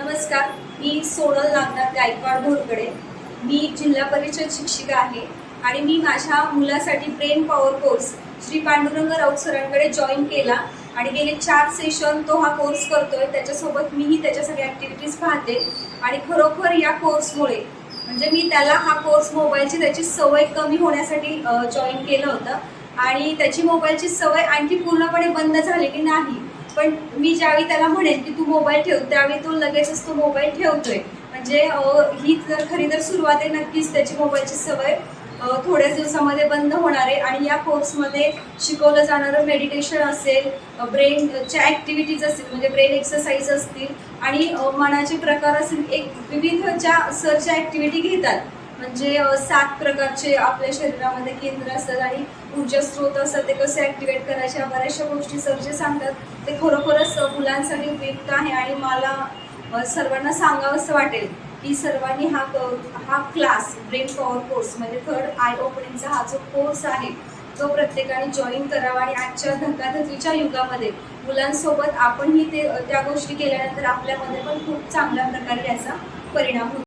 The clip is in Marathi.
नमस्कार मी सोनल नागनाथ गायकवाड घोरकडे मी जिल्हा परिषद शिक्षिका आहे आणि मी माझ्या मुलासाठी brain power course Shri Pandurang Raut सरांकडे join केला आणि गेले चार सेशन तो हा कोर्स करतोय. त्याच्यासोबत मीही त्याच्या सगळ्या ॲक्टिव्हिटीज पाहते आणि खरोखर या कोर्समुळे म्हणजे मी त्याला हा कोर्स मोबाईलची त्याची सवय कमी होण्यासाठी जॉईन केलं होतं. आणि त्याची मोबाईलची सवय आणखी पूर्णपणे बंद झालेली नाही. पण मी ज्यावेळी त्याला म्हणेन की तू मोबाईल ठेव त्यावेळी तो लगेचच तो मोबाईल ठेवतोय. म्हणजे ही जर खरी तर सुरुवात आहे नक्कीच त्याची मोबाईलची सवय. थोड्याच दिवसामध्ये बंद होणार आहे आणि या कोर्समध्ये शिकवलं जाणारं मेडिटेशन असेल ब्रेनच्या ॲक्टिव्हिटीज असतील म्हणजे ब्रेन एक्सरसाइज असतील आणि मनाचे प्रकार असतील एक विविध ज्या सरच्या ॲक्टिव्हिटी घेतात म्हणजे सात प्रकारचे आपल्या शरीरामध्ये केंद्र असतात आणि ऊर्जा स्रोत असतात ते कसे ॲक्टिवेट करायचे या बऱ्याचशा गोष्टी सर जे सांगतात ते खरोखरच मुलांसाठी उपयुक्त आहे आणि मला सर्वांना सांगावंसं वाटेल की सर्वांनी हा क- हा क्लास ब्रेन पॉवर कोर्स म्हणजे थर्ड आय ओपनिंगचा हा जो कोर्स आहे तो प्रत्येकाने जॉईन करावा आणि आजच्या धकाधकीच्या युगामध्ये मुलांसोबत आपणही ते त्या गोष्टी केल्यानंतर आपल्यामध्ये पण खूप चांगल्या प्रकारे याचा परिणाम होतो.